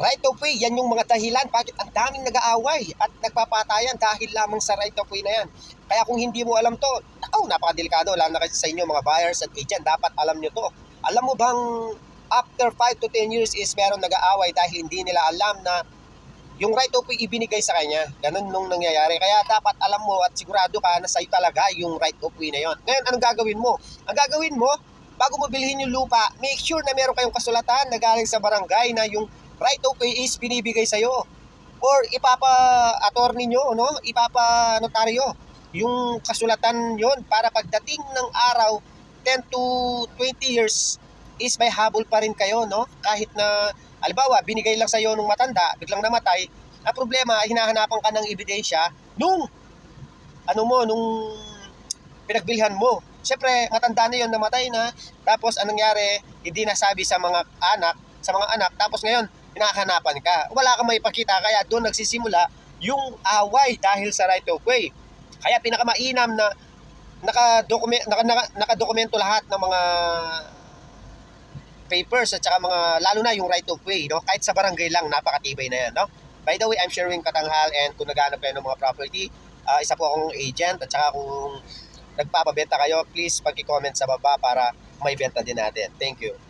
right of way, yan yung mga dahilan bakit ang daming nag-aaway at nagpapatayan dahil lamang sa right of way na yan. Kaya kung hindi mo alam to, oh, napakadelikado, lalo na kasi sa inyo mga buyers at agent, dapat alam nyo to. Alam mo bang after 5 to 10 years is meron nag-aaway dahil hindi nila alam na yung right of way ibinigay sa kanya. Ganun nung nangyayari. Kaya dapat alam mo at sigurado ka na sa'yo talaga yung right of way na yon. Ngayon, anong gagawin mo? Ang gagawin mo, bago mo bilhin yung lupa, make sure na meron kayong kasulatan na galing sa barangay na yung right of way is binibigay sa'yo. Or ipapa-attorney nyo, no? ipapa-notaryo yung kasulatan yon para pagdating ng araw, 10 to 20 years is may habol pa rin kayo, no? Kahit na, alibawa, binigay lang sa'yo nung matanda, biglang namatay, ang problema, hinahanapan ka ng ebidensya nung, ano mo, nung pinagbilhan mo. Siyempre, matanda na yun, namatay na. Tapos, anong nangyari, hindi nasabi sa mga anak, sa mga anak. Tapos ngayon, hinahanapan ka. Wala kang maipakita, kaya doon nagsisimula yung away dahil sa right of way. Kaya pinakamainam na nakadokument, naka, naka, nakadokumento lahat ng mga papers at saka mga, lalo na yung right of way, no? Kahit sa barangay lang, napakatibay na yan, no? By the way, I'm Sherwin Katanghal and kung naghanap kayo ng mga property, ah, isa po akong agent at saka kung nagpapabenta kayo, please pag-comment sa baba para may benta din natin. Thank you.